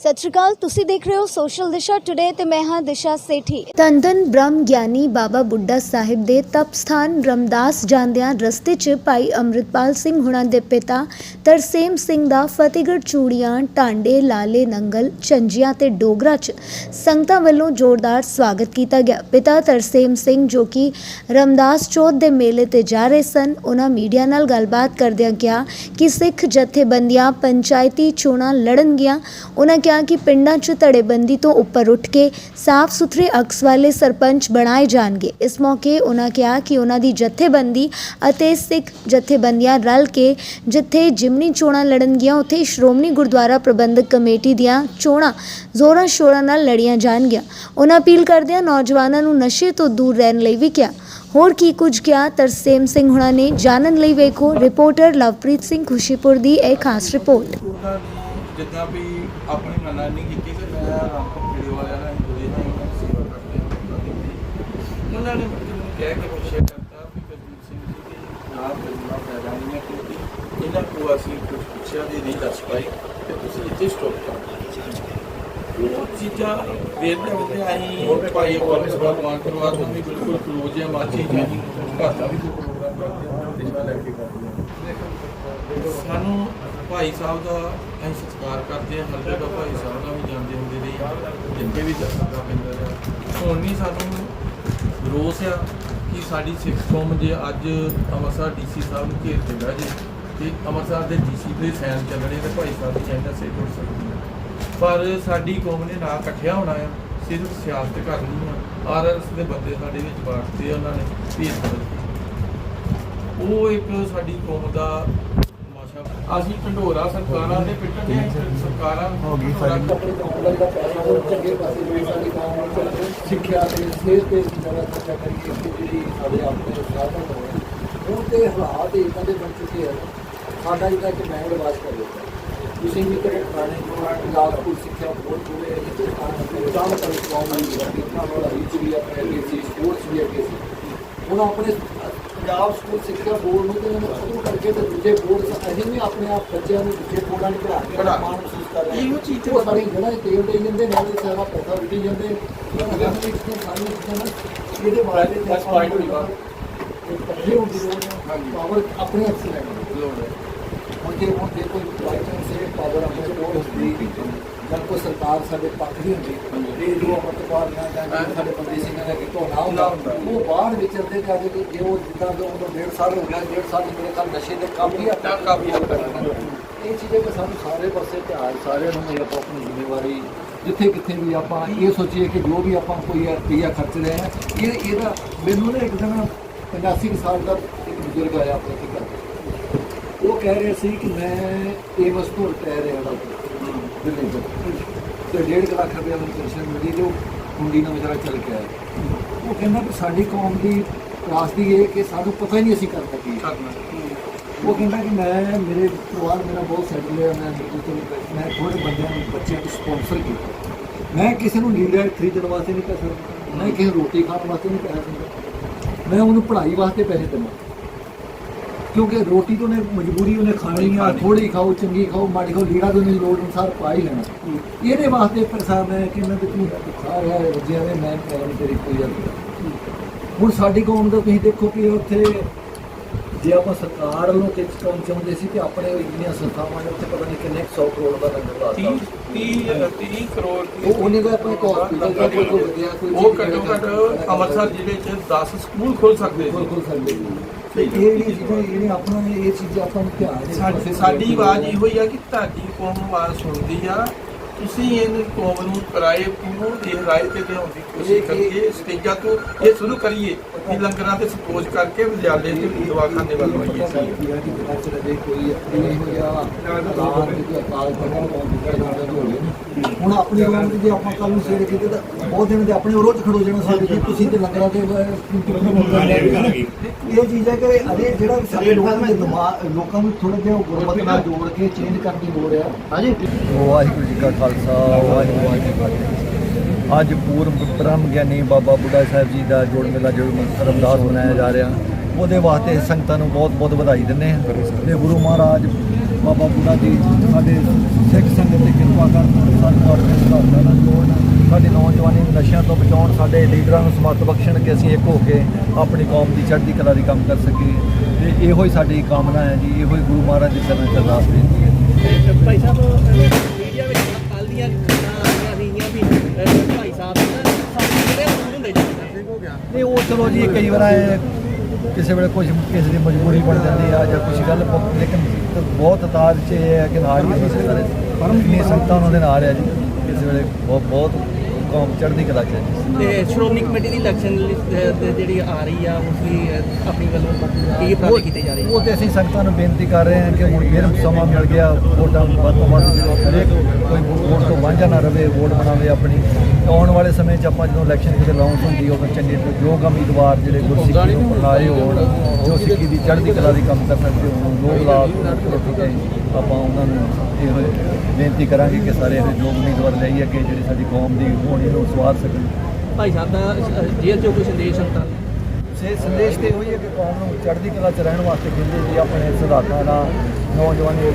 ਸਤਿ ਸ਼੍ਰੀ ਅਕਾਲ, ਤੁਸੀਂ ਦੇਖ ਰਹੇ ਹੋ ਸੋਸ਼ਲ ਦਿਸ਼ਾ ਟੁਡੇ ਤੇ ਮੈਂ ਹਾਂ ਦਿਸ਼ਾ ਸੇਠੀ। ਤੰਦਨ ਬ੍ਰਹਮ ਗਿਆਨੀ ਬਾਬਾ ਬੁੱਢਾ ਸਾਹਿਬ ਦੇ ਤਪ ਸਥਾਨ ਰਮਦਾਸ ਜਾਂਦਿਆਂ ਰਸਤੇ 'ਚ ਭਾਈ ਅੰਮ੍ਰਿਤਪਾਲ ਸਿੰਘ ਹੁਣਾਂ ਦੇ ਪਿਤਾ ਤਰਸੇਮ ਸਿੰਘ ਦਾ ਫਤਿਹਗੜ੍ਹ ਚੂੜੀਆਂ, ਟਾਂਡੇ, ਲਾਲੇ, ਨੰਗਲ, ਚੰਜੀਆਂ ਤੇ ਡੋਗਰਾ 'ਚ ਸੰਗਤਾਂ ਵੱਲੋਂ ਜ਼ੋਰਦਾਰ ਸਵਾਗਤ ਕੀਤਾ ਗਿਆ। ਪਿਤਾ ਤਰਸੇਮ ਸਿੰਘ ਜੋ ਕਿ ਰਮਦਾਸ ਚੌਥ ਦੇ ਮੇਲੇ ਤੇ ਜਾ ਰਹੇ ਸਨ, ਉਹਨਾਂ ਮੀਡੀਆ ਨਾਲ ਗੱਲਬਾਤ ਕਰਦਿਆਂ ਕਿਹਾ ਕਿ ਸਿੱਖ ਜਥੇਬੰਦੀਆਂ, ਪੰਚਾਇਤੀ ਚੋਣਾਂ ਲੜਨਗੀਆਂ, ਉਹਨਾਂ ਕਿਹਾ ਕਿ ਪਿੰਡਾਂ 'ਚ ਧੜੇਬੰਦੀ ਤੋਂ ਉੱਪਰ ਉੱਠ ਕੇ ਸਾਫ਼ ਸੁਥਰੇ ਅਕਸ ਵਾਲੇ ਸਰਪੰਚ ਬਣਾਏ ਜਾਣਗੇ। ਇਸ ਮੌਕੇ ਉਹਨਾਂ ਕਿਹਾ ਕਿ ਉਹਨਾਂ ਦੀ ਜਥੇਬੰਦੀ ਅਤੇ ਸਿੱਖ ਜਥੇਬੰਦੀਆਂ ਰਲ ਕੇ ਜਿੱਥੇ ਜਿਮਨੀ ਚੋਣਾਂ ਲੜਨਗੀਆਂ ਉੱਥੇ ਸ਼੍ਰੋਮਣੀ ਗੁਰਦੁਆਰਾ ਪ੍ਰਬੰਧਕ ਕਮੇਟੀ ਦੀਆਂ ਚੋਣਾਂ ਜ਼ੋਰਾਂ ਸ਼ੋਰਾਂ ਨਾਲ ਲੜੀਆਂ ਜਾਣਗੀਆਂ। ਉਹਨਾਂ ਅਪੀਲ ਕਰਦਿਆਂ ਨੌਜਵਾਨਾਂ ਨੂੰ ਨਸ਼ੇ ਤੋਂ ਦੂਰ ਰਹਿਣ ਲਈ ਵੀ ਕਿਹਾ। ਹੋਰ ਕੀ ਕੁਝ ਕਿਹਾ? ਤਰਸੇਮ ਸਿੰਘ ਹੁਣਾਂ ਨੇ। ਜਾਣਨ ਲਈ ਵੇਖੋ, ਰਿਪੋਰਟਰ ਲਵਪ੍ਰੀਤ ਸਿੰਘ ਖੁਸ਼ੀਪੁਰ ਦੀ ਇਹ ਖਾਸ ਰਿਪੋਰਟ। ਜਿੱਦਾਂ ਵੀ ਆਪਣੀ ਮਨਾ ਨਹੀਂ ਕੀਤੀ ਤੇ ਮੈਂ ਰਾਮਪੁਰ ਖੇੜੇ ਵਾਲਿਆਂ ਨਾਲ ਜੁੜੇ ਹਾਂ ਉਹਨਾਂ ਦੀ ਸੇਵਾ ਕਰਦੇ ਹਾਂ ਉਹਨਾਂ ਦੀ ਵੀ। ਉਹਨਾਂ ਨੇ ਮੈਨੂੰ ਕਹਿ ਕੇ ਪੁੱਛਿਆ ਕਰਤਾ ਵੀ ਕਬੀਰ ਸਿੰਘ ਜੀ ਦੀ ਨਾਮ ਬਦਲਣਾ ਪੈਦਾ ਨਹੀਂ ਹੈ ਕਿਉਂਕਿ ਇਹਨਾਂ ਕੋਲ ਅਸੀਂ ਕੁਝ ਪੁੱਛਿਆ ਦੀ ਨਹੀਂ ਦੱਸ ਪਾਏ ਤੇ ਤੁਸੀਂ ਇੱਥੇ ਸਟਾਪ ਕਰੋ। ਉਹ ਚੀਜ਼ਾਂ ਵੇਖਦੇ ਵੇਖਦੇ ਆਈ ਭਾਈ ਕੋਲ ਭਗਵਾਨ ਪਰਮਾਤਮਾ ਵੀ ਬਿਲਕੁਲ ਕਲੋਜ਼ ਹੈ ਮਾਚੀ ਜਾਨੀ ਘਰ ਦਾ ਵੀ ਕੋਈ ਪ੍ਰੋਗਰਾਮ ਕਰਦੇ ਹਾਂ ਦਿਸ਼ਾ ਲੈ ਕੇ ਕਰਦੇ ਹਾਂ। ਸਾਨੂੰ ਭਾਈ ਸਾਹਿਬ ਦਾ ਅਸੀਂ ਸਤਿਕਾਰ ਕਰਦੇ ਹਾਂ ਹਰ ਜਗ੍ਹਾ ਭਾਈ ਸਾਹਿਬ ਨਾਲ ਵੀ ਜਾਂਦੇ ਹੁੰਦੇ ਰਹੇ ਜਿੱਥੇ ਵੀ ਦੱਸਦਾ ਪੈਂਦਾ ਰਿਹਾ ਹੁਣ ਵੀ ਸਾਨੂੰ ਰੋਸ ਆ ਕਿ ਸਾਡੀ ਸਿੱਖ ਕੌਮ ਜੇ ਅੱਜ ਅੰਮ੍ਰਿਤਸਰ ਡੀਸੀ ਸਾਹਿਬ ਨੂੰ ਘੇਰ ਦਿੰਦਾ ਜੇ ਤੇ ਅੰਮ੍ਰਿਤਸਰ ਦੇ ਡੀਸੀ ਦੇ ਸੈਨ ਚੱਲਣੇ ਤੇ ਭਾਈ ਸਾਹਿਬ ਦੀ ਚਾਹੀਦਾ ਸੇ ਟੁੱਟ ਸਕਦੀ ਪਰ ਸਾਡੀ ਕੌਮ ਨੇ ਨਾ ਇਕੱਠਿਆ ਹੋਣਾ ਆ, ਸਿਰਫ ਸਿਆਸਤ ਕਰਨੀ ਆ। ਆਰਐਸ ਦੇ ਬੰਦੇ ਸਾਡੇ ਵਿੱਚ ਬਾਟਦੇ ਆ, ਉਹਨਾਂ ਨੇ ਭੇਦ ਬਦਲ ਉਹ ਇੱਕ ਸਾਡੀ ਕੌਮ ਦਾ ਅਸੀਂ ਢੰਡੋਰਾ ਸਰਕਾਰਾਂ ਦੇ ਪਿੱਟਣ ਦੇ ਸਰਕਾਰਾਂ ਹੋ ਗਈ ਕੌਮ ਦਾ ਪੈਸਾ ਹੋਰ ਚੰਗੇ ਪਾਸੇ ਦੇ ਸਾਡੀ ਕੌਮ ਨੂੰ ਚੱਲੇ ਸਿੱਖਿਆ ਤੇ ਸਿਹਤ ਤੇ ਜ਼ਿਆਦਾ ਖਰਚਾ ਕਰੀਏ ਕਿ ਜਿਹੜੀ ਸਾਡੇ ਆਪਣੇ ਸਾਧਨ ਹੋਏ ਹੁਣ ਤੇ ਹਾਲਾਤ ਇਦਾਂ ਦੇ ਬਣ ਚੁੱਕੇ ਆ। ਸਾਡਾ ਜਿਹੜਾ ਕਿ ਮੈਂ ਰਿਵਾਜ ਕਰ ਦਿੱਤਾ ਤੁਸੀਂ ਵੀ ਕਰੇ ਪੁਰਾਣੇ ਪੰਜਾਬ ਸਕੂਲ ਸਿੱਖਿਆ ਬਹੁਤ ਪੂਰੇ ਹਿੰਦੁਸਤਾਨ ਕੰਮ ਕਰ ਕੌਮ ਨੂੰ ਜਿਹੜੀ ਇਤਨਾ ਬੜਾ ਰੀਚ ਵੀ ਆਪਣੇ ਅੱਗੇ ਸੀ ਸਪੋਰਟਸ ਵੀ ਅੱਗੇ ਸੀ। ਹੁਣ ਆਪਣੇ ਪੰਜਾਬ ਸਕੂਲ ਸਿੱਖਿਆ ਬੋਰਡ ਨੂੰ ਤੇ ਇਹਨਾਂ ਖਤਮ ਕਰਕੇ ਤੇ ਦੂਜੇ ਬੋਰਡ ਅਸੀਂ ਵੀ ਆਪਣੇ ਆਪ ਬੱਚਿਆਂ ਨੂੰ ਦੂਜੇ ਬੋਰਡਾਂ ਨੂੰ ਪੜ੍ਹਾ ਕੇ। ਮਾਣ ਮਹਿਸੂਸ ਕਰ ਰਹੇ ਹਾਂ ਇਹੋ ਚੀਜ਼ ਤੇ ਜਗ੍ਹਾ ਤੇ ਤੇਲ ਦੇਈ ਜਾਂਦੇ ਨਾਲ ਤੇ ਸਾਰਾ ਪੈਸਾ ਉੱਡੀ ਜਾਂਦੇ ਉਹਨਾਂ ਦੇ ਵਿੱਚ ਤੇ ਸਾਰੀਆਂ ਚੀਜ਼ਾਂ ਨਾ ਇਹਦੇ ਬਾਰੇ ਤੇ point ਹੋਈ ਬਾਤ। ਇਕੱਠੇ ਹੋਣ ਦੀ ਲੋੜ ਹੈ ਹਾਂਜੀ। ਪਾਵਰ ਆਪਣੇ ਹੱਥ 'ਚ ਲੈਣੀ ਹੈ। ਲੋੜ ਹੈ ਹੁਣ ਜੇ ਹੁਣ ਕੋਈ ਬਾਈ ਚਾਂਸ ਇਹ ਪਾਵਰ ਆਪਣੇ ਕੋਲ ਹੁੰਦੀ ਜਾਂ ਕੋਈ ਸਰਕਾਰ ਸਾਡੇ ਪੱਖ ਦੀ ਹੁੰਦੀ ਤੇ ਜੋ ਅਮਰਤਪਾਲ ਨਾ ਜਾਂ ਸਾਡੇ ਬੰਦੀ ਸਿੰਘਾਂ ਦਾ ਕਿਤੋਂ ਨਾ ਹੁੰਦਾ। ਉਹ ਬਾਹਰ ਵਿਚਰਦੇ ਜਾ ਕੇ ਜੇ ਉਹ ਜਿੱਦਾਂ ਜੋ ਉਹਨੂੰ ਡੇਢ ਸਾਲ ਹੋ ਗਿਆ ਡੇਢ ਸਾਲ ਮੇਰੇ ਖਿਆਲ ਨਸ਼ੇ ਦੇ ਕੰਮ ਹੀ ਤਾਂ ਕਾਫੀ ਹੱਦ ਤੱਕ ਇਹ ਚੀਜ਼ਾਂ ਕਿ ਸਾਨੂੰ ਸਾਰੇ ਪਾਸੇ ਧਿਆਨ ਸਾਰਿਆਂ ਨੂੰ ਇਹ ਆਪਾਂ ਆਪਣੀ ਜ਼ਿੰਮੇਵਾਰੀ ਜਿੱਥੇ ਕਿੱਥੇ ਵੀ ਆਪਾਂ ਇਹ ਸੋਚੀਏ ਕਿ ਜੋ ਵੀ ਆਪਾਂ ਕੋਈ ਰੁਪਈਆ ਖਰਚ ਰਹੇ ਹਾਂ ਇਹ ਇਹਦਾ ਮੈਨੂੰ ਨਾ ਇੱਕ ਦਿਨ 85 ਕੁ ਸਾਲ ਦਾ ਇੱਕ ਬਜ਼ੁਰਗ ਆਇਆ ਆਪਣੇ ਘਰ। ਉਹ ਕਹਿ ਰਿਹਾ ਸੀ ਕਿ ਮੈਂ ਇਹ ਵਸਤੂ ਰਿਟਾਇਰ ਰਿਹਾ ਦਾ ਦਿੱਲੀ ਤੋਂ। ਤੇ ਲੱਖ ਰੁਪਏ ਮੈਨੂੰ ਪੈਨਸ਼ਨ ਮਿਲੀ ਉਹ ਕੁੰਡੀ ਨਾਲ ਵਿਚਾਰਾ ਚੱਲ ਕੇ ਆਇਆ ਉਹ ਕਹਿੰਦਾ ਕਿ ਸਾਡੀ ਕੌਮ ਦੀ ਰਾਸਤੀ ਇਹ ਕਿ ਸਾਨੂੰ ਪਤਾ ਹੀ ਨਹੀਂ ਅਸੀਂ ਕਰ ਸਕੀ ਕਰਨਾ ਉਹ ਕਹਿੰਦਾ ਕਿ ਮੈਂ ਮੇਰੇ ਪਰਿਵਾਰ ਮੇਰਾ ਬਹੁਤ ਸੈਟਲ ਹੈ ਮੈਂ ਮੈਂ ਥੋੜੇ ਬੰਦਿਆਂ ਨੂੰ ਬੱਚਿਆਂ ਨੂੰ ਸਪਾਂਸਰ ਕੀਤਾ। ਮੈਂ ਕਿਸੇ ਨੂੰ ਲੀਡਰ ਖਰੀਦਣ ਵਾਸਤੇ ਨਹੀਂ ਪੈਸਾ ਮੈਂ ਕਿਸੇ ਨੂੰ ਰੋਟੀ ਖਾਣ ਵਾਸਤੇ ਨਹੀਂ ਪੈਸਾ ਮੈਂ ਉਹਨੂੰ ਪੜ੍ਹਾਈ ਵਾਸਤੇ ਪੈਸੇ ਦਿੰਦਾ ਕਿਉਂਕਿ ਰੋਟੀ ਤੋਂ ਉਹਨੇ ਮਜਬੂਰੀ ਉਹਨੇ ਖਾਣੀ ਆ ਥੋੜੀ ਖਾਓ ਚੰਗੀ ਖਾਓ ਮਾੜੀ ਖਾਓ ਲੀੜਾ ਤੋਂ ਨਹੀਂ ਲੋੜ ਅਨੁਸਾਰ ਪਾ ਹੀ ਲੈਣਾ। ਇਹਦੇ ਵਾਸਤੇ ਪੈਸਾ ਮੈਂ ਕਿ ਮੈਂ ਵੀ ਤੂੰ ਖਾ ਰਿਹਾ ਹੈ ਰੱਜਿਆ ਵੇ ਮੈਂ ਪੈਰਾਂ ਤੇਰੀ ਕੋਈ ਗੱਲ ਨਹੀਂ। ਹੁਣ ਸਾਡੀ ਕੌਮ ਦਾ ਤੁਸੀਂ ਦੇਖੋ ਕਿ ਉੱਥੇ ਜੇ ਆਪਾਂ ਸਰਕਾਰ ਵੱਲੋਂ ਕਿਸ ਕੰਮ ਚਾਹੁੰਦੇ ਸੀ ਕਿ ਆਪਣੇ ਇੰਨੀਆਂ ਸੰਸਥਾਵਾਂ ਨੇ ਉੱਥੇ ਪਤਾ ਨਹੀਂ ਕਿੰਨੇ 100 ਕਰੋੜ ਦਾ ਲੰਗਰ ਲਾਤਾ। 30 30 30 ਕਰੋੜ ਦੀ ਉਹ ਉਹਨੇ ਕੋਈ ਆਪਣੇ ਕੋਈ ਉਹ ਘੱਟੋ ਘੱਟ ਜਿਹੜਾ ਅੰਮ੍ਰਿਤਸਰ ਜ਼ਿਲ੍ਹੇ 'ਚ 10 ਸਕੂਲ ਖੋਲ ਸਕਦੇ ਕੋਲ ਸੀ। ਕੋਲ ਸਕਦੇ ਤੇ ਇਹ ਜਿਹੜੀਆਂ ਚੀਜ਼ਾਂ ਇਹਨੇ ਆਪਣਾ ਇਹ ਚੀਜ਼ਾਂ ਆਪਾਂ ਨੂੰ ਧਿਆਨ ਦੇ ਸਾਡੀ ਆਵਾਜ਼ ਇਹੋ ਹੀ ਆ ਕਿ ਤੁਹਾਡੀ ਕੌਮ ਆਵਾਜ਼ ਸੁਣਦੀ ਆ। ਤੁਸੀਂ ਇਹਨੂੰ ਕੌਮ ਨੂੰ ਕਿਰਾਏ ਨੂੰ ਇਹ ਰਾਏ ਤੇ ਲਿਆਉਣ ਦੀ ਕੋਸ਼ਿਸ਼ ਕਰੀਏ? ਸਟੇਜਾਂ ਤੋਂ ਇਹ ਸ਼ੁਰੂ ਕਰੀਏ ਕਿ ਲੰਗਰਾਂ ਤੇ ਸਪੋਜ਼ ਕਰਕੇ ਵਿਦਿਆਲੇ ਤੇ ਦਵਾਖਾਨੇ ਵੱਲ ਦੇ ਕਰਨਾ ਹੁਣ ਆਪਣੀ ਕੌਮ ਦੇ ਜੇ ਆਪਾਂ ਕੱਲ ਨੂੰ ਸਵੇਰੇ ਕਿਤੇ ਤਾਂ ਬਹੁਤ ਦਿਨ ਦੇ ਆਪਣੇ ਰੋਜ਼ ਖੜੋ ਜਾਣਾ ਸਾਡੇ ਤੁਸੀਂ ਤੇ ਲੰਗਰਾਂ ਤੇ ਇਹ ਚੀਜ਼ ਹੈ ਕਿ ਅਜੇ ਜਿਹੜਾ ਸਾਡੇ ਲੋਕਾਂ ਦੇ ਦਿਮਾਗ, ਲੋਕਾਂ ਨੂੰ ਥੋੜਾ ਜਿਹਾ ਗੁਰਮਤ ਨਾਲ ਜੋੜ ਕੇ ਚੇਂਜ ਕਰਨ ਦੀ ਲੋੜ ਹੈ। ਹਾਂਜੀ। ਵਾਹਿਗੁਰੂ ਜੀ ਕਾ ਖਾਲਸਾ, ਵਾਹਿਗੁਰੂ ਜੀ ਕੀ ਫਤਿਹ। ਅੱਜ ਪੂਰਬ ਬ੍ਰਹਮ ਗਿਆਨੀ ਬਾਬਾ ਬੁੱਢਾ ਸਾਹਿਬ ਜੀ ਦਾ ਜੋੜ ਮੇਲਾ ਜੋ ਰਮਦਾਸ ਮਨਾਇਆ ਜਾ ਰਿਹਾ, ਉਹਦੇ ਵਾਸਤੇ ਸੰਗਤਾਂ ਨੂੰ ਬਹੁਤ ਬਹੁਤ ਵਧਾਈ ਦਿੰਦੇ ਹਾਂ। ਤੇ ਗੁਰੂ ਮਹਾਰਾਜ ਬਾਬਾ ਬੁੱਢਾ ਜੀ, ਸਾਡੇ ਸਿੱਖ ਸੰਗਤ ਤੇ ਕਿਰਪਾ ਕਰਨ ਸਾਨੂੰ ਆਪਣੇ ਸਿਧਾਂਤਾਂ ਨਾਲ ਜੋੜਨ। ਸਾਡੀ ਨੌਜਵਾਨੀ ਨੂੰ ਨਸ਼ਿਆਂ ਤੋਂ ਬਚਾਉਣ ਸਾਡੇ ਲੀਡਰਾਂ ਨੂੰ ਸਮਰਥ ਬਖਸ਼ਣ ਕਿ ਅਸੀਂ ਇੱਕ ਹੋ ਕੇ ਆਪਣੀ ਕੌਮ ਦੀ ਚੜ੍ਹਦੀ ਕਲਾ ਦੀ ਕੰਮ ਕਰ ਸਕੀਏ। ਤੇ ਇਹੋ ਹੀ ਸਾਡੀ ਕਾਮਨਾ ਹੈ ਜੀ ਇਹੋ ਹੀ ਗੁਰੂ ਮਹਾਰਾਜ ਦੇ ਚਰਨਾਂ 'ਚ ਅਰਦਾਸ ਬੇਨਤੀ ਹੈ। ਭਾਈ ਸਾਹਿਬ ਮੀਡੀਆ ਵਿੱਚ ਕੱਲ ਦੀਆਂ ਖਬਰਾਂ ਆ ਰਹੀਆਂ ਸੀਗੀਆਂ ਵੀ ਭਾਈ ਸਾਹਿਬ ਨਾ ਅਸੂਲ ਹੁੰਦੇ ਜਾਂਦੇ। ਨਹੀਂ ਉਹ ਚਲੋ ਜੀ ਕਈ ਵਾਰ ਇਹ ਕਿਸੇ ਵੇਲੇ ਕੁਝ ਕਿਸੇ ਦੀ ਮਜਬੂਰੀ ਬਣ ਜਾਂਦੀ ਆ ਜਾਂ ਕੁਝ ਗੱਲ ਲੇਕਿਨ ਬਹੁਤ ਤਾਰ ਚ ਇਹ ਹੈ ਕਿ ਨਾਲ ਹੀ ਅਸੀਂ ਸਾਰੇ ਪਰ ਇੰਨੀ ਸੰਗਤਾਂ ਉਹਨਾਂ ਦੇ ਨਾਲ ਆ ਜੀ। ਕਿਸੇ ਵੇਲੇ ਬਹੁਤ ਬਹੁਤ ਕੌਮ ਚੜ੍ਹਦੀ ਕਲਾ ਚ ਤੇ ਸ਼੍ਰੋਮਣੀ ਕਮੇਟੀ ਦੀ ਇਲੈਕਸ਼ਨ ਜਿਹੜੀ ਆ ਰਹੀ ਆ ਉਸ ਲਈ ਆਪਣੀ ਵੱਲੋਂ ਕੀ ਉਪਰਾਲੇ ਕੀਤੇ ਜਾ ਰਹੇ ਉਹ ਤੇ ਅਸੀਂ ਸੰਗਤਾਂ ਨੂੰ ਬੇਨਤੀ ਕਰ ਰਹੇ ਹਾਂ ਕਿ ਹੁਣ ਫਿਰ ਸਮਾਂ ਮਿਲ ਗਿਆ ਵੋਟਾਂ ਵੱਧ ਤੋਂ ਵੱਧ ਹਰੇਕ ਕੋਈ ਵੋਟ ਤੋਂ ਵਾਂਝਾ ਨਾ ਰਵੇ ਵੋਟ ਬਣਾਵੇ ਆਪਣੀ। ਆਉਣ ਵਾਲੇ ਸਮੇਂ 'ਚ ਆਪਾਂ ਜਦੋਂ ਇਲੈਕਸ਼ਨ ਕਿਤੇ ਲਾਉਂਸ ਹੁੰਦੀ ਉਹ ਚੰਗੇ ਤੋਂ ਯੋਗ ਉਮੀਦਵਾਰ ਜਿਹੜੇ ਗੁਰਸਿੱਖੀ ਨੂੰ ਅਪਣਾਏ ਹੋਣ ਜੋ ਸਿੱਖੀ ਦੀ ਚੜ੍ਹਦੀ ਕਲਾ ਦੀ ਕੰਮ ਕਰ ਸਕਦੇ ਹੋਣ ਲੋਕ ਲਾਭ ਠੀਕ ਹੈ ਆਪਾਂ ਉਹਨਾਂ ਨੂੰ ਇਹ ਬੇਨਤੀ ਕਰਾਂਗੇ ਕਿ ਸਾਰੇ ਇਹ ਯੋਗ ਉਮੀਦਵਾਰ ਲਈ ਅੱਗੇ ਜਿਹੜੀ ਸਾਡੀ ਕੌਮ ਦੀ ਹੋਣੀ ਨੂੰ ਸਵਾਰ ਸਕਣ। ਭਾਈ ਸਾਹਿਬ ਦਾ ਜੇਲ੍ਹ ਚੋਂ ਕੋਈ ਸੰਦੇਸ਼ ਹੁੰਦਾ? ਸੇ ਸੰਦੇਸ਼ ਤੇ ਹੋਈ ਹੈ ਕਿ ਕੌਮ ਨੂੰ ਚੜ੍ਹਦੀ ਕਲਾ ਚ ਰਹਿਣ ਵਾਸਤੇ ਕਹਿੰਦੇ ਜੀ ਆਪਣੇ ਸਿਧਾਂਤਾਂ ਨਾਲ। ਨੌਜਵਾਨੀ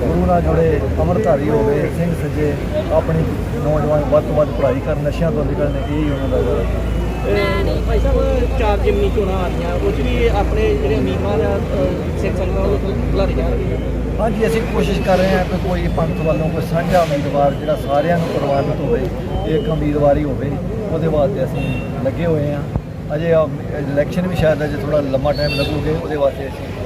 ਗੁਰੂ ਨਾਲ ਜੁੜੇ ਅਮਰਧਾਰੀ ਹੋਵੇ ਸਿੰਘ ਸੱਜੇ ਆਪਣੀ ਨੌਜਵਾਨ ਵੱਧ ਤੋਂ ਵੱਧ ਪੜ੍ਹਾਈ ਕਰਨ ਨਸ਼ਿਆਂ ਤੋਂ ਨਿਕਲਣ ਇਹ ਹੀ ਉਹਨਾਂ ਦਾ ਭਾਈ ਸਾਹਿਬ ਚਾਰ ਜਿਮਨੀ ਚੋਣਾਂ ਆ ਰਹੀਆਂ ਉਹ 'ਚ ਵੀ ਆਪਣੇ ਜਿਹੜੇ ਉਮੀਦਵਾਰ ਆ, ਅਹ, ਸਿੱਖ ਸੰਗਤਾਂ ਉਹ ਖਿਲਾਰੇ ਜਾ ਰਹੇ ਆ ਹਾਂਜੀ ਅਸੀਂ ਕੋਸ਼ਿਸ਼ ਕਰ ਰਹੇ ਹਾਂ ਕਿ ਕੋਈ ਪੰਥ ਵੱਲੋਂ ਕੋਈ ਸਾਂਝਾ ਉਮੀਦਵਾਰ ਜਿਹੜਾ ਸਾਰਿਆਂ ਨੂੰ ਪ੍ਰਵਾਨਿਤ ਹੋਵੇ ਇੱਕ ਉਮੀਦਵਾਰੀ ਹੋਵੇ ਉਹਦੇ ਵਾਸਤੇ ਅਸੀਂ ਲੱਗੇ ਹੋਏ ਹਾਂ। ਅਜੇ ਇਲੈਕਸ਼ਨ ਵੀ ਸ਼ਾਇਦ ਅਜੇ ਥੋੜਾ ਲੰਮਾ ਟਾਈਮ ਲੱਗੂਗੇ ਉਹਦੇ ਵਾਸਤੇ ਅਸੀਂ ਹਾਂ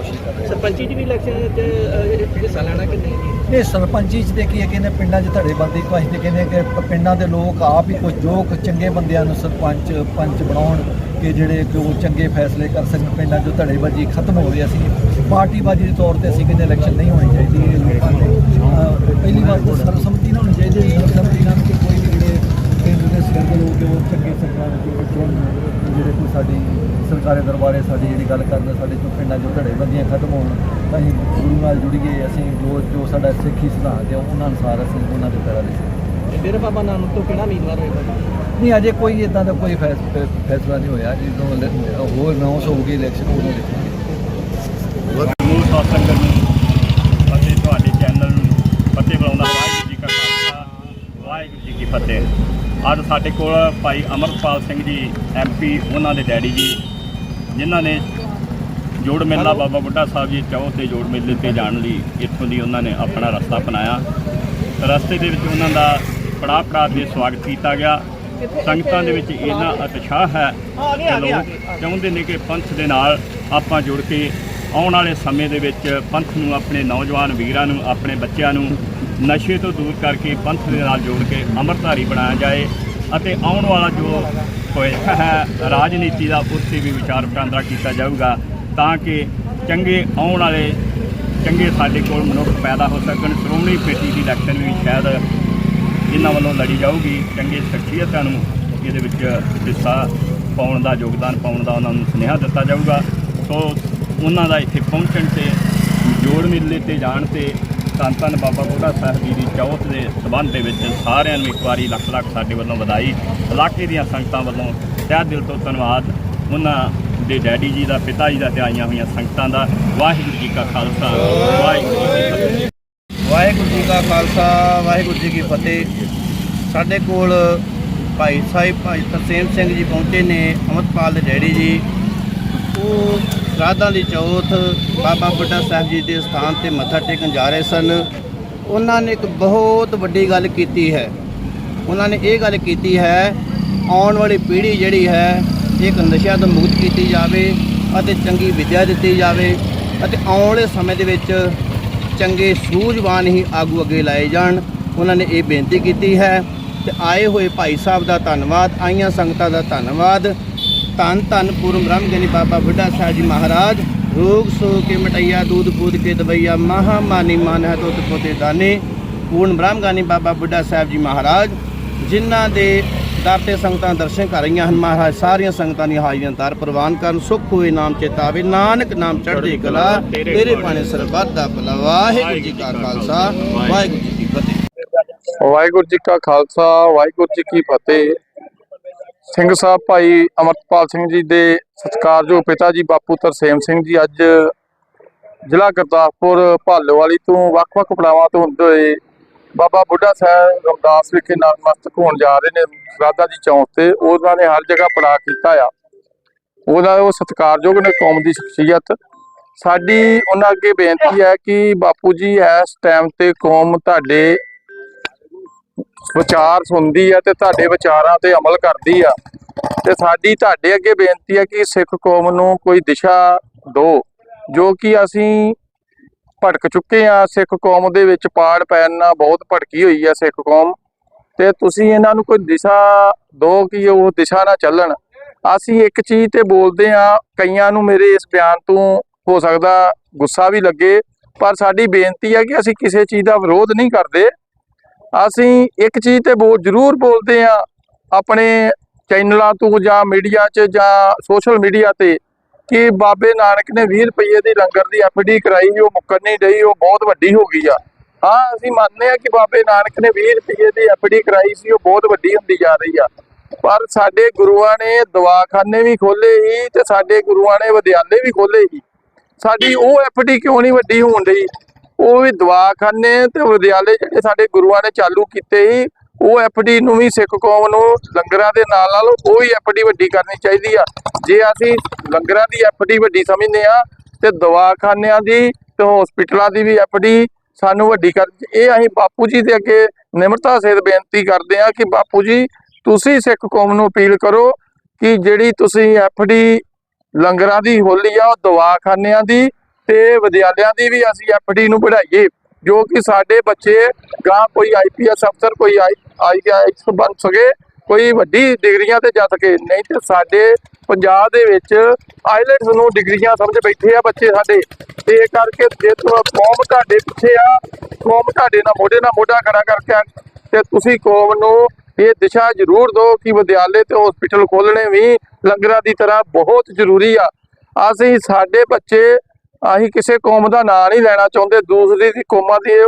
ਸਰਪੰਚੀ 'ਚ ਵੀ ਇਲੈਕਸ਼ਨ 'ਚ ਹਿੱਸਾ ਲੈਣਾ ਕਿ ਨਹੀਂ ਇਹ ਸਰਪੰਚੀ ਚ ਦੇਖੀਏ ਕਹਿੰਦੇ ਪਿੰਡਾਂ 'ਚ ਧੜੇਬੰਦੀ ਕੋਈ ਕਹਿੰਦੇ ਕਿ ਪਿੰਡਾਂ ਦੇ ਲੋਕ ਆਪ ਹੀ ਕੁਝ ਜੋ ਕੁ ਚੰਗੇ ਬੰਦਿਆਂ ਨੂੰ ਸਰਪੰਚ, ਪੰਚ ਬਣਾਉਣ ਕਿ ਜਿਹੜੇ ਕਿ ਉਹ ਚੰਗੇ ਫੈਸਲੇ ਕਰ ਸਕਣ, ਪਿੰਡਾਂ 'ਚੋਂ ਧੜੇਬਾਜ਼ੀ ਖਤਮ ਹੋ ਹੋਵੇ ਸੀ ਪਾਰਟੀਬਾਜ਼ੀ ਦੇ ਤੌਰ ਤੇ ਅਸੀਂ ਕਹਿੰਦੇ ਇਲੈਕਸ਼ਨ ਨਹੀਂ ਹੋਣੀ ਚਾਹੀਦੀ। ਇਹ ਲੋਕਾਂ ਦੇ ਅਹ, ਪਹਿਲੀ ਵਾਰ ਤਾਂ ਸਰਬਸੰਮਤੀ ਨਾਲ ਹੋਣੀ ਚਾਹੀਦੀ ਹੈ ਸਰਬਸੰਮਤੀ ਨਾਲ ਕਿ ਕੋਈ ਵੀ ਜਿਹੜੇ ਉਹ ਚੰਗੇ ਸਰਕਾਰ ਕੋਈ ਸਾਡੀ ਸਰਕਾਰੀ ਦਰਬਾਰੇ ਸਾਡੀ ਜਿਹੜੀ ਗੱਲ ਕਰਨ ਸਾਡੇ ਚੋਂ ਪਿੰਡਾਂ 'ਚੋਂ ਧੜੇਬੰਦੀਆਂ ਖਤਮ ਹੋਣ ਤਾਂ ਅਸੀਂ ਗੁਰੂ ਨਾਲ ਜੁੜੀਏ ਅਸੀਂ ਜੋ ਜੋ ਸਾਡਾ ਸਿੱਖੀ ਸਿਧਾਂਤ ਹੈ ਉਹਨਾਂ ਅਨੁਸਾਰ ਅਸੀਂ ਉਹਨਾਂ ਦੇ ਪੈਰਾਂ ਦੇ ਡੇਰਾ ਬਾਬਾ ਨਾਨਕ ਤੋਂ ਕਿਹੜਾ ਉਮੀਦਵਾਰ ਹੋਏਗਾ? ਨਹੀਂ ਅਜੇ ਕੋਈ ਇਦਾਂ ਦਾ ਕੋਈ ਫੈਸਲਾ ਨਹੀਂ ਹੋਇਆ ਜਦੋਂ ਲ- ਹੋਰ ਅਨਾਉਂਸ ਹੋਊਗੀ ਇਲੈਕਸ਼ਨ ਉਦੋਂ ਦੇਖਾਂਗੇ। ਸਮੂਹ ਸਾਧ ਸੰਗਤ ਨੂੰ ਅਤੇ ਤੁਹਾਡੇ ਚੈਨਲ ਨੂੰ ਫਤਿਹ ਬੁਲਾਉਂਦਾ ਵਾਹਿਗੁਰੂ ਜੀ ਕਾ ਖਾਲਸਾ ਵਾਹਿਗੁਰੂ ਜੀ ਕੀ ਫਤਿਹ। ਅੱਜ ਸਾਡੇ ਕੋਲ ਭਾਈ ਅਮਰਪਾਲ ਸਿੰਘ ਜੀ ਐਮਪੀ ਉਹਨਾਂ ਦੇ ਡੈਡੀ ਜੀ ਜਿਨ੍ਹਾਂ ਨੇ ਜੋੜ ਮੇਲਾ ਬਾਬਾ ਬੁੱਢਾ ਸਾਹਿਬ ਜੀ ਚੌਥ ਦੇ ਜੋੜ ਮੇਲੇ ਤੇ ਜਾਣ ਲਈ ਇੱਥੋਂ ਦੀ ਉਹਨਾਂ ਨੇ ਆਪਣਾ ਰਸਤਾ ਅਪਣਾਇਆ। ਰਸਤੇ ਦੇ ਵਿੱਚ ਉਹਨਾਂ ਦਾ ਪੜਾਅ ਪੜਾਅ ਤੇ ਸਵਾਗਤ ਕੀਤਾ ਗਿਆ। ਸੰਗਤਾਂ ਦੇ ਵਿੱਚ ਇੰਨਾ ਉਤਸ਼ਾਹ ਹੈ ਲੋਕ ਚਾਹੁੰਦੇ ਨੇ ਕਿ ਪੰਥ ਦੇ ਨਾਲ ਆਪਾਂ ਜੁੜ ਕੇ ਆਉਣ ਵਾਲੇ ਸਮੇਂ ਦੇ ਵਿੱਚ ਪੰਥ ਨੂੰ ਆਪਣੇ ਨੌਜਵਾਨ ਵੀਰਾਂ ਨੂੰ ਆਪਣੇ ਬੱਚਿਆਂ ਨੂੰ ਨਸ਼ੇ ਤੋਂ ਦੂਰ ਕਰਕੇ ਪੰਥ ਦੇ ਨਾਲ ਜੋੜ ਕੇ ਅੰਮ੍ਰਿਤਧਾਰੀ ਬਣਾਇਆ ਜਾਏ ਅਤੇ ਆਉਣ ਵਾਲਾ ਜੋ ਭਵਿੱਖ ਹੈ ਰਾਜਨੀਤੀ ਦਾ ਉਸ ਤੇ ਵੀ ਵਿਚਾਰ ਵਟਾਂਦਰਾ ਕੀਤਾ ਜਾਊਗਾ ਤਾਂ ਕਿ ਚੰਗੇ ਆਉਣ ਵਾਲੇ, ਚੰਗੇ ਸਾਡੇ ਕੋਲ ਮਨੁੱਖ ਪੈਦਾ ਹੋ ਸਕਣ, ਸ਼੍ਰੋਮਣੀ ਕਮੇਟੀ ਦੀ ਇਲੈਕਸ਼ਨ ਵੀ ਸ਼ਾਇਦ ਇਹਨਾਂ ਵੱਲੋਂ ਲੜੀ ਜਾਊਗੀ, ਚੰਗੇ ਸ਼ਖਸੀਅਤਾਂ ਨੂੰ ਇਹਦੇ ਵਿੱਚ ਹਿੱਸਾ ਪਾਉਣ ਦਾ, ਯੋਗਦਾਨ ਪਾਉਣ ਦਾ ਉਹਨਾਂ ਨੂੰ ਸੁਨੇਹਾ ਦਿੱਤਾ ਜਾਊਗਾ। ਸੋ ਉਹਨਾਂ ਦਾ ਇੱਥੇ ਪਹੁੰਚਣ ਤੇ, ਜੋੜ ਮੇਲੇ ਤੇ ਜਾਣ ਤੇ ਧੰਨ ਧੰਨ ਬਾਬਾ ਬੁੱਢਾ ਸਾਹਿਬ ਜੀ ਦੀ ਚੌਥ ਦੇ ਸਬੰਧ ਦੇ ਵਿੱਚ ਸਾਰਿਆਂ ਨੂੰ ਇੱਕ ਵਾਰੀ ਲੱਖ ਲੱਖ ਸਾਡੇ ਵੱਲੋਂ ਵਧਾਈ, ਇਲਾਕੇ ਦੀਆਂ ਸੰਗਤਾਂ ਵੱਲੋਂ ਤਹਿ ਦਿਲ ਤੋਂ ਧੰਨਵਾਦ। ਉਹਨਾਂ ਦੇ ਡੈਡੀ ਜੀ ਦਾ, ਪਿਤਾ ਜੀ ਦਾ ਤੇ ਆਈਆਂ ਹੋਈਆਂ ਸੰਗਤਾਂ ਦਾ, ਵਾਹਿਗੁਰੂ ਜੀ ਕਾ ਖਾਲਸਾ, ਵਾਹਿਗੁਰੂ ਜੀ ਕੀ ਫਤਿਹ। ਵਾਹਿਗੁਰੂ ਜੀ ਕਾ ਖਾਲਸਾ, ਵਾਹਿਗੁਰੂ ਜੀ ਕੀ ਫਤਿਹ। ਸਾਡੇ ਕੋਲ ਭਾਈ ਸਾਹਿਬ, ਭਾਈ ਤਰਸੇਮ ਸਿੰਘ ਜੀ ਪਹੁੰਚੇ ਨੇ ਅਮਰਪਾਲ ਦੇ ਡੈਡੀ ਜੀ। ਉਹ ਸ਼ਰਾਧਾਂ ਦੀ ਚੌਥ ਬਾਬਾ ਬੁੱਢਾ ਸਾਹਿਬ ਜੀ ਦੇ ਸਥਾਨ ਤੇ ਮੱਥਾ ਟੇਕਣ ਜਾ ਰਹੇ ਸਨ। ਉਹਨਾਂ ਨੇ ਇੱਕ ਬਹੁਤ ਵੱਡੀ ਗੱਲ ਕੀਤੀ ਹੈ। ਉਹਨਾਂ ਨੇ ਇਹ ਗੱਲ ਕੀਤੀ ਹੈ, ਆਉਣ ਵਾਲੀ ਪੀੜ੍ਹੀ ਜਿਹੜੀ ਹੈ, ਇੱਕ ਨਸ਼ਿਆਂ ਤੋਂ ਮੁਕਤ ਕੀਤੀ ਜਾਵੇ ਅਤੇ ਚੰਗੀ ਵਿੱਦਿਆ ਦਿੱਤੀ ਜਾਵੇ ਅਤੇ ਆਉਣ ਵਾਲੇ ਸਮੇਂ ਦੇ ਵਿੱਚ ਚੰਗੇ ਸੂਝਵਾਨ ਹੀ ਆਗੂ ਅੱਗੇ ਲਾਏ ਜਾਣ। ਉਹਨਾਂ ਨੇ ਇਹ ਬੇਨਤੀ ਕੀਤੀ ਹੈ ਤੇ ਆਏ ਹੋਏ ਭਾਈ ਸਾਹਿਬ ਦਾ ਧੰਨਵਾਦ, ਆਈਆਂ ਸੰਗਤਾਂ ਦਾ ਧੰਨਵਾਦ। ਧੰਨ ਧੰਨ ਪੂਰਨ ਬ੍ਰਹਮ ਗਿਆਨੀ ਬਾਬਾ ਬੁੱਢਾ ਸਾਹਿਬ ਜੀ ਮਹਾਰਾਜ। ਰੋਗ ਸੋ ਕੇ ਮਟਈਆ ਦੂਧ ਬੂਦ ਕੇ ਦਵਈਆ ਮਹਾ ਮਾਨੀ ਮਾਨ ਹੈ ਦੁੱਧ ਪੋਤੇ ਦਾਨੇ। ਪੂਰਨ ਬ੍ਰਹਮ ਗਿਆਨੀ ਬਾਬਾ ਬੁੱਢਾ ਸਾਹਿਬ ਜੀ ਮਹਾਰਾਜ ਜਿਨ੍ਹਾਂ ਦੇ ਦਰ ਤੇ ਸੰਗਤਾਂ ਦਰਸ਼ਨ ਕਰ ਰਹੀਆਂ ਹਨ ਮਹਾਰਾਜ ਸਾਰੀਆਂ ਸੰਗਤਾਂ ਦੀ ਹਾਜ਼ਰੀਆਂ ਦਰ ਪ੍ਰਵਾਨ ਕਰਨ ਸੁਖ ਹੋਏ ਨਾਮ ਚੇਤਾਵੇ ਨਾਨਕ ਨਾਮ ਚੜ੍ਹਦੀ ਕਲਾ ਤੇਰੇ ਪਾਣੇ ਸਰਬੱਤ ਦਾ ਭਲਾ ਵਾਹਿਗੁਰੂ ਜੀ ਕਾ ਖਾਲਸਾ। ਵਾਹਿਗੁਰੂ ਜੀ ਕੀ ਫਤਿਹ। ਵਾਹਿਗੁਰੂ ਜੀ ਕਾ ਖਾਲਸਾ ਵਾਹਿਗੁਰੂ ਜੀ ਕੀ ਫਤਿਹ। ਸਿੰਘ ਸਾਹਿਬ ਭਾਈ ਅਮਰਪਾਲ ਸਿੰਘ ਜੀ ਦੇ ਸਤਿਕਾਰਯੋਗ ਪਿਤਾ ਜੀ ਬਾਪੂ ਤਰਸੇਮ ਸਿੰਘ ਜੀ ਅੱਜ ਜ਼ਿਲ੍ਹਾ ਗੁਰਦਾਸਪੁਰ ਭਾਲੋਵਾਲੀ ਤੋਂ ਵੱਖ-ਵੱਖ ਪੜਾਵਾਂ ਤੋਂ ਹੁੰਦੇ ਹੋਏ ਬਾਬਾ ਬੁੱਢਾ ਸਾਹਿਬ ਰਮਦਾਸ ਵਿਖੇ ਨਤਮਸਤਕ ਹੋਣ ਜਾ ਰਹੇ ਨੇ ਰਾਧਾ ਜੀ ਚੌਂਕ ਤੇ। ਉਹਨਾਂ ਨੇ ਹਰ ਜਗ੍ਹਾ ਪੜਾ ਕੀਤਾ ਆ। ਉਹਦਾ ਉਹ ਸਤਿਕਾਰਯੋਗ ਨੇ ਕੌਮ ਦੀ ਸ਼ਖਸੀਅਤ। ਸਾਡੀ ਉਹਨਾਂ ਅੱਗੇ ਬੇਨਤੀ ਹੈ ਕਿ ਬਾਪੂ ਜੀ ਇਸ ਟਾਈਮ ਤੇ ਕੌਮ ਤੁਹਾਡੇ ਵਿਚਾਰ ਸੁਣਦੀ ਆ ਤੇ ਤੁਹਾਡੇ ਵਿਚਾਰਾਂ ਤੇ ਅਮਲ ਕਰਦੀ ਆ। ਤੇ ਸਾਡੀ ਤੁਹਾਡੇ ਅੱਗੇ ਬੇਨਤੀ ਹੈ ਕਿ ਸਿੱਖ ਕੌਮ ਨੂੰ ਕੋਈ ਦਿਸ਼ਾ ਦਿਓ ਜੋ ਕਿ ਅਸੀਂ ਭਟਕ ਚੁੱਕੇ ਆ। ਸਿੱਖ ਕੌਮ ਦੇ ਵਿੱਚ ਪਾੜ ਪੈਣ ਨਾਲ ਬਹੁਤ ਭਟਕੀ ਹੋਈ ਆ ਸਿੱਖ ਕੌਮ। ਤੇ ਤੁਸੀਂ ਇਹਨਾਂ ਨੂੰ ਕੋਈ ਦਿਸ਼ਾ ਦਿਓ ਕਿ ਉਹ ਦਿਸ਼ਾ ਨਾਲ ਚੱਲਣ। ਅਸੀਂ ਇੱਕ ਚੀਜ਼ ਤੇ ਬੋਲਦੇ ਆ, ਕਈਆਂ ਨੂੰ ਮੇਰੇ ਇਸ ਬਿਆਨ ਤੋਂ ਹੋ ਸਕਦਾ ਗੁੱਸਾ ਵੀ ਲੱਗੇ, ਪਰ ਸਾਡੀ ਬੇਨਤੀ ਹੈ ਕਿ ਅਸੀਂ ਕਿਸੇ ਚੀਜ਼ ਦਾ ਵਿਰੋਧ ਨਹੀਂ ਕਰਦੇ। ਅਸੀਂ ਇੱਕ ਚੀਜ਼ ਤੇ ਬਹੁਤ ਜ਼ਰੂਰ ਬੋਲਦੇ ਆ ਆਪਣੇ ਚੈਨਲਾਂ ਤੋਂ ਜਾਂ ਮੀਡੀਆ 'ਚ ਜਾਂ ਸੋਸ਼ਲ ਮੀਡੀਆ ਤੇ, ਕਿ ਬਾਬੇ ਨਾਨਕ ਨੇ 20 ਰੁਪਏ ਦੀ ਲੰਗਰ ਦੀ ਐਫਡੀ ਕਰਾਈ, ਉਹ ਮੁੱਕਰ ਨਹੀਂ ਰਹੀ ਉਹ ਬਹੁਤ ਵੱਡੀ ਹੋ ਗਈ ਆ। ਹਾਂ, ਅਸੀਂ ਮੰਨਦੇ ਆ ਕਿ ਬਾਬੇ ਨਾਨਕ ਨੇ 20 ਰੁਪਏ ਦੀ ਐਫਡੀ ਕਰਾਈ ਸੀ, ਉਹ ਬਹੁਤ ਵੱਡੀ ਹੁੰਦੀ ਜਾ ਰਹੀ ਆ। ਪਰ ਸਾਡੇ ਗੁਰੂਆਂ ਨੇ ਦਵਾਖਾਨੇ ਵੀ ਖੋਲੇ ਸੀ ਤੇ ਸਾਡੇ ਗੁਰੂਆਂ ਨੇ ਵਿਦਿਆਲੇ ਵੀ ਖੋਲੇ ਸੀ। ਸਾਡੀ ਉਹ ਐਫਡੀ ਕਿਉਂ ਨਹੀਂ ਵੱਡੀ ਹੋਣ ਰਹੀ ਉਹ ਵੀ ਦਵਾਖਾਨੇ ਤੇ ਵਿਦਿਆਲੇ ਜਿਹੜੇ ਸਾਡੇ ਗੁਰੂਆਂ ਨੇ ਚਾਲੂ ਕੀਤੇ ਸੀ, ਉਹ ਐਫਡੀ ਨੂੰ ਵੀ ਸਿੱਖ ਕੌਮ ਨੂੰ ਲੰਗਰਾਂ ਦੇ ਨਾਲ ਨਾਲ ਉਹ ਹੀ ਐਫਡੀ ਵੱਡੀ ਕਰਨੀ ਚਾਹੀਦੀ ਆ। ਜੇ ਅਸੀਂ ਲੰਗਰਾਂ ਦੀ ਐਫਡੀ ਵੱਡੀ ਸਮਝਦੇ ਆ ਤੇ ਦਵਾਖਾਨਿਆਂ ਦੀ ਤੇ ਹਸਪੀਟਲਾਂ ਦੀ ਵੀ ਐਫਡੀ ਸਾਨੂੰ ਵੱਡੀ ਕਰ, ਇਹ ਅਸੀਂ ਬਾਪੂ ਜੀ ਦੇ ਅੱਗੇ ਨਿਮਰਤਾ ਸਹਿਤ ਬੇਨਤੀ ਕਰਦੇ ਆ ਕਿ ਬਾਪੂ ਜੀ, ਤੁਸੀਂ ਸਿੱਖ ਕੌਮ ਨੂੰ ਅਪੀਲ ਕਰੋ ਕਿ ਜਿਹੜੀ ਤੁਸੀਂ ਐਫਡੀ ਲੰਗਰਾਂ ਦੀ ਹੋਲੀ ਆ, ਉਹ ਦਵਾਖਾਨਿਆਂ ਦੀ ਤੇ ਵਿਦਿਆਲਿਆਂ ਦੀ ਵੀ ਅਸੀਂ ਐਫਡੀ ਨੂੰ ਵਧਾਈਏ ਜੋ ਕਿ ਸਾਡੇ ਬੱਚੇ ਗਾਂ ਕੋਈ ਆਈਪੀਐਸ ਅਫਸਰ ਕੋਈ ਆਈਆਈਐਸ ਬਣ ਸਕੇ ਕੋਈ ਵੱਡੀ ਡਿਗਰੀਆਂ ਤੇ ਜਾ ਸਕੇ। ਨਹੀਂ ਤੇ ਸਾਡੇ ਪੰਜਾਬ ਦੇ ਵਿੱਚ ਆਈਲੈਟਸ ਨੂੰ ਡਿਗਰੀਆਂ ਸਮਝ ਬੈਠੇ ਆ ਬੱਚੇ ਸਾਡੇ। ਤੇ ਇਹ ਕਰਕੇ ਜੇ ਕੌਮ ਤੁਹਾਡੇ ਪਿੱਛੇ ਆ ਕੌਮ ਤੁਹਾਡੇ ਨਾਲ ਮੋਢੇ ਨਾਲ ਮੋਢਾ ਖੜਾ ਕਰਕੇ ਆ, ਤੇ ਤੁਸੀਂ ਕੌਮ ਨੂੰ ਇਹ ਦਿਸ਼ਾ ਜ਼ਰੂਰ ਦਿਓ ਕਿ ਵਿਦਿਆਲੇ ਤੇ ਹਸਪੀਟਲ ਖੋਲਣੇ ਵੀ ਲੰਗਰਾਂ ਦੀ ਤਰ੍ਹਾਂ ਬਹੁਤ ਜ਼ਰੂਰੀ ਆ। ਅਸੀਂ ਸਾਡੇ ਬੱਚੇ ਅਸੀਂ ਕਿਸੇ ਕੌਮ ਦਾ ਨਾਂ ਨਹੀਂ ਲੈਣਾ ਚਾਹੁੰਦੇ, ਦੂਸਰੀ ਦੀ ਕੌਮਾਂ ਦੀ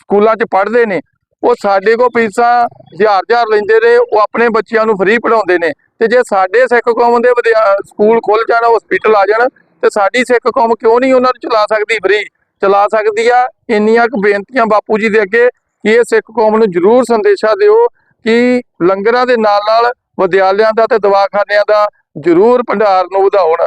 ਸਕੂਲਾਂ 'ਚ ਪੜ੍ਹਦੇ ਨੇ, ਉਹ ਸਾਡੇ ਕੋਲ ਫੀਸਾਂ ਹਜ਼ਾਰ ਹਜ਼ਾਰ ਲੈਂਦੇ ਨੇ, ਉਹ ਆਪਣੇ ਬੱਚਿਆਂ ਨੂੰ ਫ੍ਰੀ ਪੜਾਉਂਦੇ ਨੇ ਤੇ ਜੇ ਸਾਡੇ ਸਿੱਖ ਕੌਮ ਦੇ ਸਕੂਲ ਖੁੱਲ ਜਾਣ ਹਸਪੀਟਲ ਆ ਜਾਣ, ਤੇ ਸਾਡੀ ਸਿੱਖ ਕੌਮ ਕਿਉਂ ਨਹੀਂ ਉਹਨਾਂ ਨੂੰ ਚਲਾ ਸਕਦੀ ਫ੍ਰੀ ਚਲਾ ਸਕਦੀ ਆ ਇੰਨੀਆਂ ਕੁ ਬੇਨਤੀਆਂ ਬਾਪੂ ਜੀ ਦੇ ਅੱਗੇ ਕਿ ਇਹ ਸਿੱਖ ਕੌਮ ਨੂੰ ਜ਼ਰੂਰ ਸੰਦੇਸ਼ਾ ਦਿਓ ਕਿ ਲੰਗਰਾਂ ਦੇ ਨਾਲ ਨਾਲ ਵਿਦਿਆਲਿਆਂ ਦਾ ਤੇ ਦਵਾਖਾਨਿਆਂ ਦਾ ਜ਼ਰੂਰ ਭੰਡਾਰ ਨੂੰ ਵਧਾਉਣ।